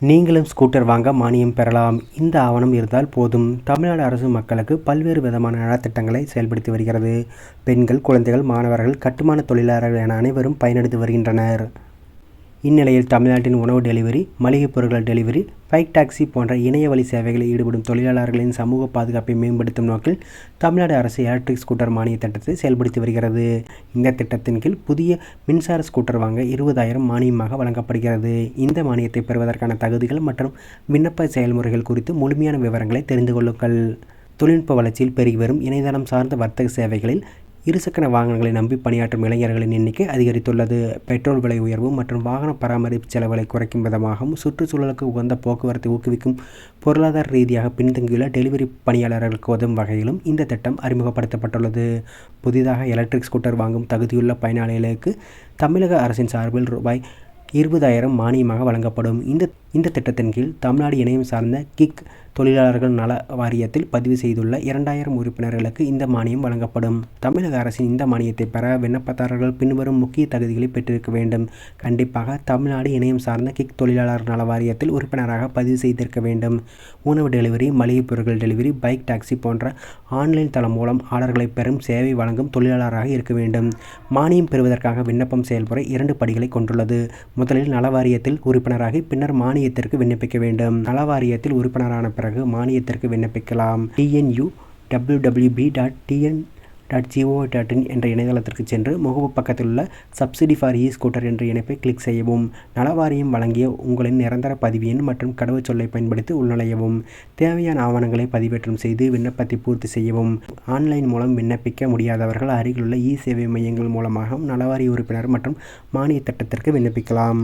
நீங்களும் ஸ்கூட்டர் வாங்க மானியம் பெறலாம். இந்த ஆவணம் இருந்தால் போதும். தமிழ்நாடு அரசு மக்களுக்கு பல்வேறு விதமான நலத்திட்டங்களை செயல்படுத்தி வருகிறது. பெண்கள் குழந்தைகள் மாணவர்கள் கட்டுமான தொழிலாளர்கள் என அனைவரும் பயனடைந்து வருகின்றனர். இந்நிலையில் தமிழ்நாட்டின் உணவு டெலிவரி மளிகைப் பொருட்கள் டெலிவரி பைக் டாக்ஸி போன்ற இணைய வழி சேவைகளில் ஈடுபடும் தொழிலாளர்களின் சமூக பாதுகாப்பை மேம்படுத்தும் நோக்கில் தமிழ்நாடு அரசு எலக்ட்ரிக் ஸ்கூட்டர் மானிய திட்டத்தை செயல்படுத்தி வருகிறது. இந்த திட்டத்தின் கீழ் புதிய மின்சார ஸ்கூட்டர் வாங்க இருபதாயிரம் மானியமாக வழங்கப்படுகிறது. இந்த மானியத்தை பெறுவதற்கான தகுதிகள் மற்றும் விண்ணப்ப செயல்முறைகள் குறித்து முழுமையான விவரங்களை தெரிந்து கொள்ளுங்கள். தொழில்நுட்ப வளர்ச்சியில் பெருகி வரும் இணையதளம் சார்ந்த வர்த்தக சேவைகளில் இருசக்கர வாகனங்களை நம்பி பணியாற்றும் இளைஞர்களின் எண்ணிக்கை அதிகரித்துள்ளது. பெட்ரோல் விலை உயர்வு மற்றும் வாகன பராமரிப்பு செலவுகளை குறைக்கும் விதமாகவும் சுற்றுச்சூழலுக்கு உகந்த போக்குவரத்தை ஊக்குவிக்கும் பொருளாதார ரீதியாக பின்தங்கியுள்ள டெலிவரி பணியாளர்களுக்கு உதவும் வகையிலும் இந்த திட்டம் அறிமுகப்படுத்தப்பட்டுள்ளது. புதிதாக எலக்ட்ரிக் ஸ்கூட்டர் வாங்கும் தகுதியுள்ள பயனாளிகளுக்கு தமிழக அரசின் சார்பில் ரூபாய் இருபதாயிரம் மானியமாக வழங்கப்படும். இந்த இந்த திட்டத்தின் கீழ் தமிழ்நாடு இணையம் சார்ந்த கிக் தொழிலாளர்கள் நல வாரியத்தில் பதிவு செய்துள்ள இரண்டாயிரம் உறுப்பினர்களுக்கு இந்த மானியம் வழங்கப்படும். தமிழக அரசின் இந்த மானியத்தை பெற விண்ணப்பதாரர்கள் பின்வரும் முக்கிய தகுதிகளை பெற்றிருக்க வேண்டும். கண்டிப்பாக தமிழ்நாடு இணையம் சார்ந்த கிக் தொழிலாளர் நல வாரியத்தில் உறுப்பினராக பதிவு செய்திருக்க வேண்டும். உணவு டெலிவரி மளிகைப் பொருட்கள் டெலிவரி பைக் டாக்ஸி போன்ற ஆன்லைன் தளம் மூலம் ஆர்டர்களை பெறும் சேவை வழங்கும் தொழிலாளராக இருக்க வேண்டும். மானியம் பெறுவதற்காக விண்ணப்பம் செயல்முறை இரண்டு படிகளை கொண்டுள்ளது. முதலில் நலவாரியத்தில் உறுப்பினராகி பின்னர் மானியத்திற்கு விண்ணப்பிக்க வேண்டும். நலவாரியத்தில் உறுப்பினரான பிறகு மானியத்திற்கு விண்ணப்பிக்கலாம். TNU W W B dot TN dot G O dot in என்ற இணையதளத்திற்கு சென்று முகப்பு பக்கத்தில் உள்ள சப்சிடி ஃபார் இ ஸ்கூட்டர் என்ற இணைப்பை கிளிக் செய்யவும் நலவாரியம் வழங்கிய உங்களின் நிரந்தர பதிவு எண் மற்றும் கடவுச்சொல்லை பயன்படுத்தி உள்நுழையவும் தேவையான ஆவணங்களை பதிவேற்றம் செய்து விண்ணப்பத்தை பூர்த்தி செய்யவும் ஆன்லைன் மூலம் விண்ணப்பிக்க முடியாதவர்கள் அருகிலுள்ள இ சேவை மையங்கள் மூலமாக நலவாரிய உறுப்பினர் மற்றும் மானிய திட்டத்திற்கு விண்ணப்பிக்கலாம்.